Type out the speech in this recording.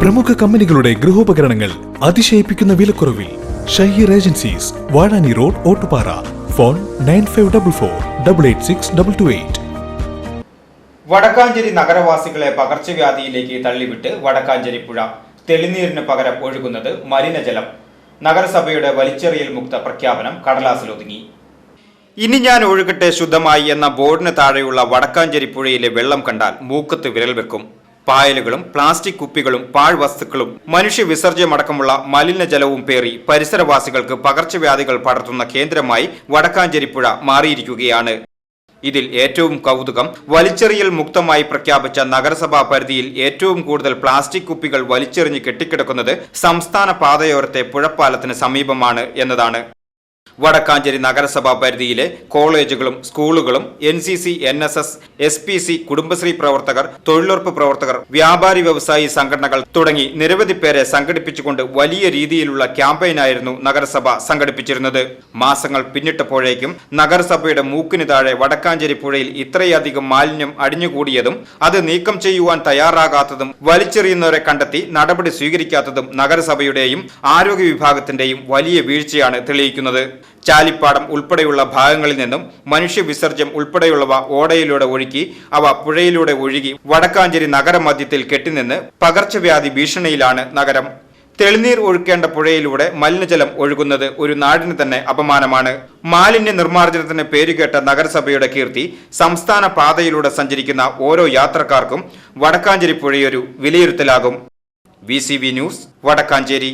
പ്രമുഖ കമ്പനികളുടെ ഗൃഹോപകരണങ്ങൾ അതിശയിപ്പിക്കുന്ന വിലക്കുറവിൽ Shaheer agencies Vazhani road Ottupara. Phone nine five double four double eight six double two eight. Vadakkanchery നഗരവാസികളെ പകർച്ചവ്യാധിയിലേക്ക് തള്ളിവിട്ട് വടക്കാഞ്ചേരി പുഴ. തെളിനീരിന് പകരം ഒഴുകുന്നത് മലിനജലം. നഗരസഭയുടെ വലിച്ചെറിയൽ മുക്ത പ്രഖ്യാപനം കടലാസിൽ ഒതുങ്ങി ഇനി ഞാൻ ഒഴുകട്ടെ ശുദ്ധമായി എന്ന ബോർഡിന് താഴെയുള്ള വടക്കാഞ്ചേരി പുഴയിലെ വെള്ളം കണ്ടാൽ മൂക്കത്ത് വിരൽ വെക്കും. പായലുകളും പ്ലാസ്റ്റിക് കുപ്പികളും പാഴ്വസ്തുക്കളും മനുഷ്യ വിസർജ്യമടക്കമുള്ള മലിനജലവും പേറി പരിസരവാസികൾക്ക് പകർച്ചവ്യാധികൾ പടർത്തുന്ന കേന്ദ്രമായി വടക്കാഞ്ചേരിപ്പുഴ മാറിയിരിക്കുകയാണ്. ഇതിൽ ഏറ്റവും കൗതുകം വലിച്ചെറിയൽ മുക്തമായി പ്രഖ്യാപിച്ച നഗരസഭാ പരിധിയിൽ ഏറ്റവും കൂടുതൽ പ്ലാസ്റ്റിക് കുപ്പികൾ വലിച്ചെറിഞ്ഞ് കെട്ടിക്കിടക്കുന്നത് സംസ്ഥാന പാതയോരത്തെ പുഴപ്പാലത്തിന് സമീപമാണ് എന്നതാണ്. വടക്കാഞ്ചേരി നഗരസഭാ പരിധിയിലെ കോളേജുകളും സ്കൂളുകളും N C C N S S S P C Kudumbashree പ്രവർത്തകർ തൊഴിലുറപ്പ് പ്രവർത്തകർ വ്യാപാരി വ്യവസായി സംഘടനകൾ തുടങ്ങി നിരവധി പേരെ സംഘടിപ്പിച്ചുകൊണ്ട് വലിയ രീതിയിലുള്ള ക്യാമ്പയിനായിരുന്നു നഗരസഭ സംഘടിപ്പിച്ചിരുന്നത്. മാസങ്ങൾ പിന്നിട്ടപ്പോഴേക്കും നഗരസഭയുടെ മൂക്കിന് താഴെ വടക്കാഞ്ചേരി പുഴയിൽ ഇത്രയധികം മാലിന്യം അടിഞ്ഞുകൂടിയതും അത് നീക്കം ചെയ്യുവാൻ തയ്യാറാകാത്തതും വലിച്ചെറിയുന്നവരെ കണ്ടെത്തി നടപടി സ്വീകരിക്കാത്തതും നഗരസഭയുടെയും ആരോഗ്യ വിഭാഗത്തിന്റെയും വലിയ വീഴ്ചയാണ് തെളിയിക്കുന്നത്. ചാലിപ്പാടം ഉൾപ്പെടെയുള്ള ഭാഗങ്ങളിൽ നിന്നും മനുഷ്യ വിസർജ്യം ഉൾപ്പെടെയുള്ളവ ഓടയിലൂടെ ഒഴുക്കി അവ പുഴയിലൂടെ ഒഴുകി വടക്കാഞ്ചേരി നഗരമധ്യത്തിൽ കെട്ടിനിന്ന് പകർച്ചവ്യാധി ഭീഷണിയിലാണ് നഗരം. തെളിനീർ ഒഴുക്കേണ്ട പുഴയിലൂടെ മലിനജലം ഒഴുകുന്നത് ഒരു നാടിന് തന്നെ അപമാനമാണ്. മാലിന്യ നിർമ്മാർജനത്തിന് പേരുകേട്ട നഗരസഭയുടെ കീർത്തി സംസ്ഥാന പാതയിലൂടെ സഞ്ചരിക്കുന്ന ഓരോ യാത്രക്കാർക്കും വടക്കാഞ്ചേരി പുഴയൊരു വിലയിരുത്തലാകും. V News Vadakkanchery.